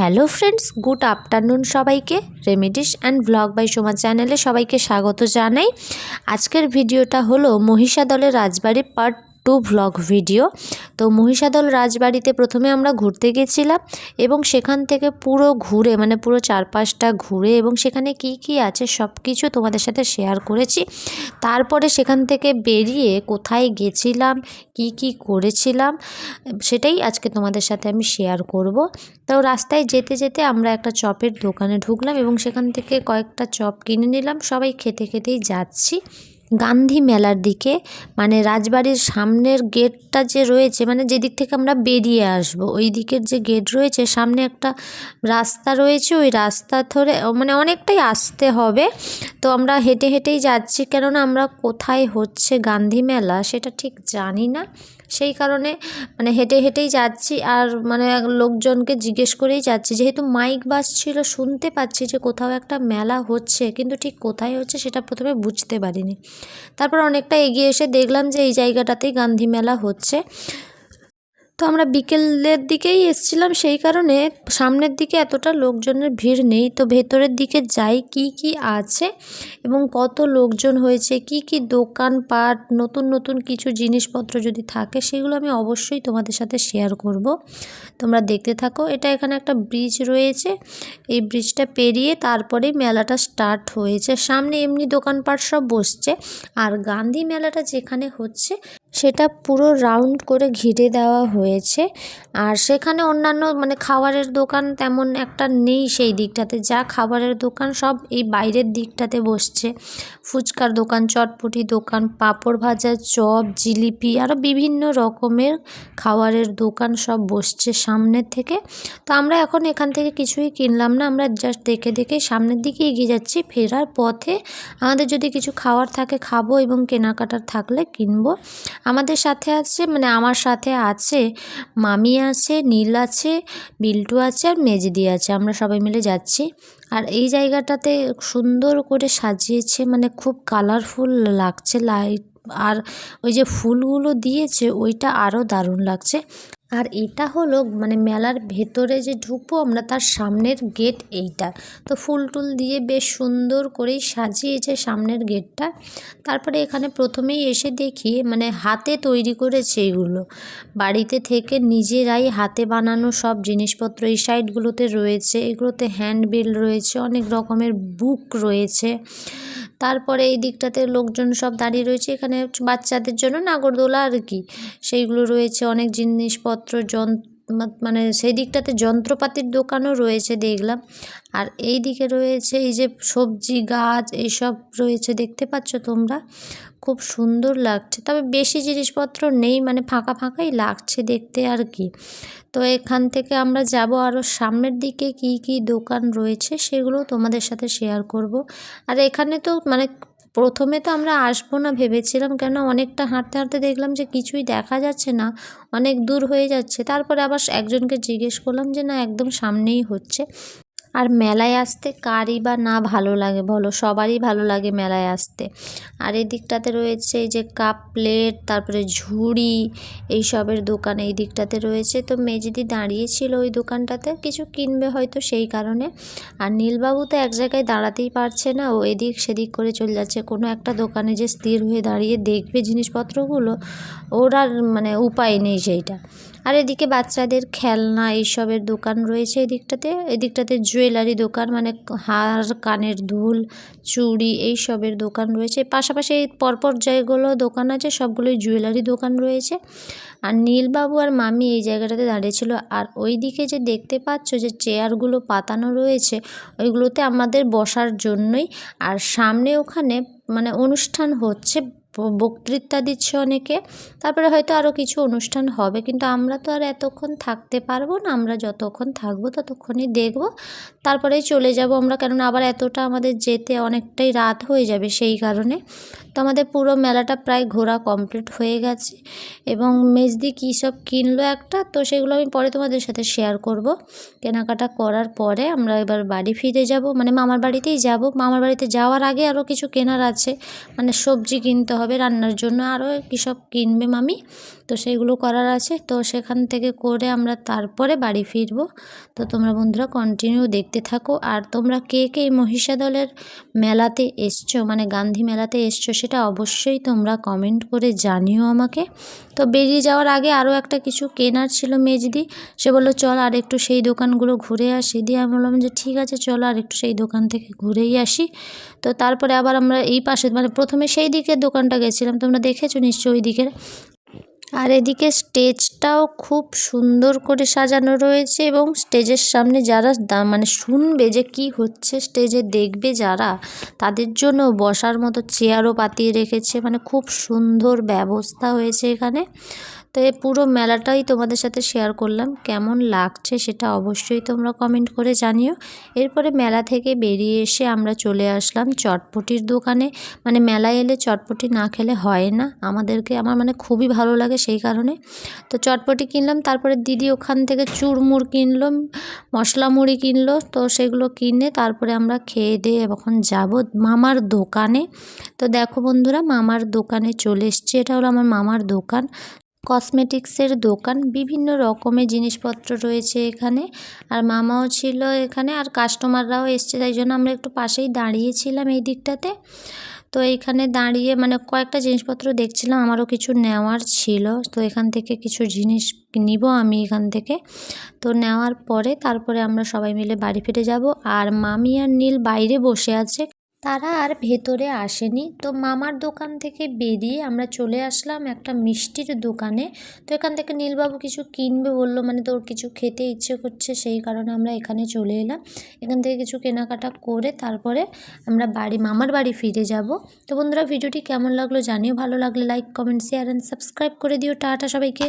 Hello friends, good afternoon সবাইকে। Remedies and blog by Soma চ্যানেলে সবাইকে স্বাগত জানাই। আজকের ভিডিওটা হলো মহিষাদলের Rajbari part two vlog video. তো মহিষাদল রাজবাড়িতে প্রথমে আমরা ঘুরতে গেছিলাম এবং সেখান থেকে পুরো ঘুরে মানে পুরো চারপাশটা ঘুরে এবং সেখানে কি কি আছে সব কিছু তোমাদের সাথে শেয়ার করেছি। তারপরে সেখান থেকে বেরিয়ে কোথায় গেছিলাম, কি কি করেছিলাম, সেটাই আজকে তোমাদের সাথে আমি শেয়ার করব। তো রাস্তায় যেতে যেতে আমরা একটা চপের দোকানে ঢুকলাম এবং সেখান থেকে কয়েকটা চপ কিনে নিলাম। সবাই খেতে খেতেই যাচ্ছি। গান্ধী মেলার দিকে মানে রাজবাড়ির সামনের গেটটা যে রয়েছে মানে যেদিক থেকে আমরা বেরিয়ে আসব, ওই দিকের যে গেট রয়েছে, সামনে একটা রাস্তা রয়েছে, ওই রাস্তা ধরে মানে অনেকটাই আসতে হবে। তো আমরা হেঁটে হেঁটেই যাচ্ছি, কেননা আমরা কোথায় হচ্ছে গান্ধী মেলা সেটা ঠিক জানি না। সেই কারণে মানে হেঁটে হেঁটেই যাচ্ছি, আর মানে লোকজনকে জিজ্ঞেস করেই যাচ্ছি, যেহেতু মাইক বাজছিল শুনতে পাচ্ছি যে কোথাও একটা মেলা হচ্ছে, কিন্তু ঠিক কোথায় হচ্ছে সেটা প্রথমে বুঝতে পারিনি। তারপর অনেকটা এগিয়ে এসে দেখলাম যে এই জায়গাটাতেই গান্ধী মেলা হচ্ছে। তো আমরা বিকেলের দিকেই এসছিলাম, সেই কারণে সামনের দিকে এতটা লোকজনের ভিড় নেই। তো ভেতরের দিকে যাই, কি কি আছে এবং কত লোকজন হয়েছে, কি কি দোকানপাট নতুন নতুন কিছু জিনিসপত্র যদি থাকে, সেগুলো আমি অবশ্যই তোমাদের সাথে শেয়ার করব। তোমরা দেখতে থাকো, এটা এখানে একটা ব্রিজ রয়েছে। এই ব্রিজটা পেরিয়ে তারপরেই মেলাটা স্টার্ট হয়েছে। সামনে এমনি দোকানপাট সব বসছে। আর গান্ধী মেলাটা যেখানে হচ্ছে সেটা পুরো রাউন্ড করে ঘিরে দেওয়া হয়েছে। আর সেখানে অন্যান্য মানে খাবারের দোকান তেমন একটা নেই সেই দিকটাতে। যা খাবারের দোকান সব এই বাইরের দিকটাতে বসছে। ফুচকার দোকান, চটপটি দোকান, পাঁপড় ভাজা, চপ, জিলিপি আরও বিভিন্ন রকমের খাবারের দোকান সব বসছে সামনের থেকে। তো আমরা এখন এখান থেকে কিছুই কিনলাম না। আমরা জাস্ট দেখে দেখে সামনের দিকে এগিয়ে যাচ্ছি। ফেরার পথে আমাদের যদি কিছু খাওয়ার থাকে খাব এবং কেনাকাটার থাকলে কিনবো। আমাদের সাথে আছে মানে আমার সাথে আছে, মামি আছে, নীল আছে, বিল্টু আছে আর মেজদি আছে। আমরা সবাই মিলে যাচ্ছি। আর এই জায়গাটাতে সুন্দর করে সাজিয়েছে মানে খুব কালারফুল লাগছে লাইট আর ওই যে ফুলগুলো দিয়েছে, ওইটা আরও দারুণ লাগছে। আর এটা হলো মানে মেলার ভেতরে যে ঢুকবো আমরা, তার সামনের গেট এইটা। তো ফুল টুল দিয়ে বেশ সুন্দর করেই সাজিয়েছে সামনের গেটটা। তারপরে এখানে প্রথমেই এসে দেখি মানে হাতে তৈরি করেছে এগুলো। বাড়িতে থেকে নিজেরাই হাতে বানানো সব জিনিসপত্র, এই সাইডগুলোতে রয়েছে, এগুলোতে হ্যান্ডবিল রয়েছে, অনেক রকমের বুক রয়েছে। তারপরে এই দিকটাতে লোকজন সব দাঁড়িয়ে রয়েছে। এখানে বাচ্চাদের জন্য নাগরদোলা আর কি। সেইগুলো রয়েছে, অনেক জিনিসপত্র, যন্ত্র মানে সেই দিকটাতে যন্ত্রপাতির দোকানও রয়েছে দেখলাম। আর এই দিকে রয়েছে এই যে সবজি, গাছ, এইসব রয়েছে দেখতে পাচ্ছ তোমরা? খুব সুন্দর লাগছে। তবে বেশি জিনিসপত্র নেই মানে ফাঁকা ফাঁকাই লাগছে দেখতে আর কি। তো এখান থেকে আমরা যাব আরও সামনের দিকে কি কি দোকান রয়েছে সেগুলো তোমাদের সাথে শেয়ার করব। আর এখানে তো মানে প্রথমে তো আমরা আসব না, ভেবেছিলাম কেন অনেকটা হাঁটতে হাঁটতে দেখলাম যে কিছুই দেখা যাচ্ছে না, অনেক দূর হয়ে যাচ্ছে। তারপরে আবার একজনকে জিজ্ঞেস করলাম যে না, একদম সামনেই হচ্ছে। আর মেলায় আসতে কারই বা না ভালো লাগে বলো? সবারই ভালো লাগে মেলায় আসতে। আর এই দিকটাতে রয়েছে যে কাপ প্লেট, তারপরে ঝুড়ি এইসবের দোকান এই দিকটাতে রয়েছে। তো মেজদি দাঁড়িয়েছিল ওই দোকানটাতে, কিছু কিনবে হয়তো সেই কারণে। আর নীলবাবু তো এক জায়গায় দাঁড়াতেই পারছে না, ও এদিক সেদিক করে চলে যাচ্ছে। কোনো একটা দোকানে যে স্থির হয়ে দাঁড়িয়ে দেখবে জিনিসপত্রগুলো, ওর আর মানে উপায় নেই সেইটা। আর এদিকে বাচ্চাদের খেলনা এইসবের দোকান রয়েছে এদিকটাতে। এদিকটাতে জুয়েলারি দোকান মানে হার, কানের দুল, চুড়ি এইসবের দোকান রয়েছে। পাশাপাশি পরপর যেগুলো দোকান আছে, সবগুলোই জুয়েলারি দোকান রয়েছে। আর নীলবাবু আর মামি এই জায়গাটাতে দাঁড়িয়েছিল আর ওই দিকে যে দেখতে পাচ্ছ যে চেয়ারগুলো পাতানো রয়েছে, ওইগুলোতে আমাদের বসার জন্যই। আর সামনে ওখানে মানে অনুষ্ঠান হচ্ছে বক্তৃতা দিচ্ছে অনেকে। তারপরে হয়তো আরও কিছু অনুষ্ঠান হবে, কিন্তু আমরা তো আর এতক্ষণ থাকতে পারব না। আমরা যতক্ষণ থাকব ততক্ষণই দেখব। তারপরেই চলে যাব আমরা, কেননা আবার এতটা আমাদের যেতে অনেকটাই রাত হয়ে যাবে সেই কারণে। তো আমাদের পুরো মেলাটা প্রায় ঘোরা কমপ্লিট হয়ে গেছে। এবং মেজদি কী সব কিনলো একটা, তো সেগুলো আমি পরে তোমাদের সাথে শেয়ার করব। কেনাকাটা করার পরে আমরা এবার বাড়ি ফিরে যাব। মানে মামার বাড়িতেই যাব। মামার বাড়িতে যাওয়ার আগে আরও কিছু কেনার আছে। মানে সবজি কিনতে হবে রান্নার জন্য। আরও কী সব কিনবে মামি। তো সেইগুলো করার আছে। তো সেখান থেকে করে আমরা তারপরে বাড়ি ফিরবো। তো তোমরা বন্ধুরা কন্টিনিউ দেখতে থাকো। আর তোমরা কে কে এই মহিষাদলের মেলাতে এসছো মানে গান্ধী মেলাতে এসছো সেটা অবশ্যই তোমরা কমেন্ট করে জানিও আমাকে। তো বেরিয়ে যাওয়ার আগে আরও একটা কিছু কেনার ছিল মেজদি। সে বলল, চল আর একটু সেই দোকানগুলো ঘুরে আসি। দিয়ে আমি বললাম যে, ঠিক আছে, চলো আর একটু সেই দোকান থেকে ঘুরেই আসি। তো তারপরে আবার আমরা এই পাশে মানে প্রথমে সেই দিকের দোকানটা গেছিলাম। তোমরা দেখেছ নিশ্চয়ই ওই দিকের। আর এদিকে স্টেজটাও খুব সুন্দর করে সাজানো রয়েছে এবং স্টেজের সামনে যারা মানে শুনবে যে কি হচ্ছে, স্টেজে দেখবে যারা, তাদের জন্য বসার মতো চেয়ারও পাতিয়ে রেখেছে। মানে খুব সুন্দর ব্যবস্থা হয়েছে এখানে। তো পুরো মেলাটাই তোমাদের সাথে শেয়ার করলাম। কেমন লাগছে সেটা অবশ্যই তোমরা কমেন্ট করে জানিও। এরপরে মেলা থেকে বেরিয়ে এসে আমরা চলে আসলাম চটপটির দোকানে। মানে মেলায় এলে চটপটি না খেলে হয় না। আমাদেরকে, আমার মানে খুবই ভালো লাগে সেই কারণে। তো চটপটি কিনলাম, তারপরে দিদি ওখান থেকে চুরমুর কিনলো, মশলা মুড়ি কিনলো। তো সেগুলো কিনে তারপরে আমরা খেয়ে দিয়ে এখন যাব মামার দোকানে। তো দেখো বন্ধুরা, মামার দোকানে চলে এসছে। এটা হলো আমার মামার দোকান। কসমেটিক্সের দোকান, বিভিন্ন রকমের জিনিসপত্র রয়েছে এখানে। আর মামাও ছিল এখানে আর কাস্টমাররাও এসছে, তাই জন্য আমরা একটু পাশেই দাঁড়িয়েছিলাম এই দিকটাতে। তো এইখানে দাঁড়িয়ে মানে কয়েকটা জিনিসপত্র দেখছিলাম, আমারও কিছু নেওয়ার ছিল। তো এখান থেকে কিছু জিনিস নিব আমি এখান থেকে। তো নেওয়ার পরে তারপরে আমরা সবাই মিলে বাড়ি ফিরে যাব। আর মামি আর নীল বাইরে বসে আছে। তারা আর ভেতরে আসেনি। তো মামার দোকান থেকে বেরিয়ে আমরা চলে আসলাম একটা মিষ্টির দোকানে। তো এখান থেকে নীলবাবু কিছু কিনবে বলল মানে তোর কিছু খেতে ইচ্ছে করছে সেই কারণে আমরা এখানে চলে এলাম। এখান থেকে কিছু কেনাকাটা করে তারপরে আমরা বাড়ি, মামার বাড়ি ফিরে যাব। তো বন্ধুরা, ভিডিওটি কেমন লাগল জানিও। ভালো লাগলে like comment share and subscribe করে দিও। টাটা সবাইকে।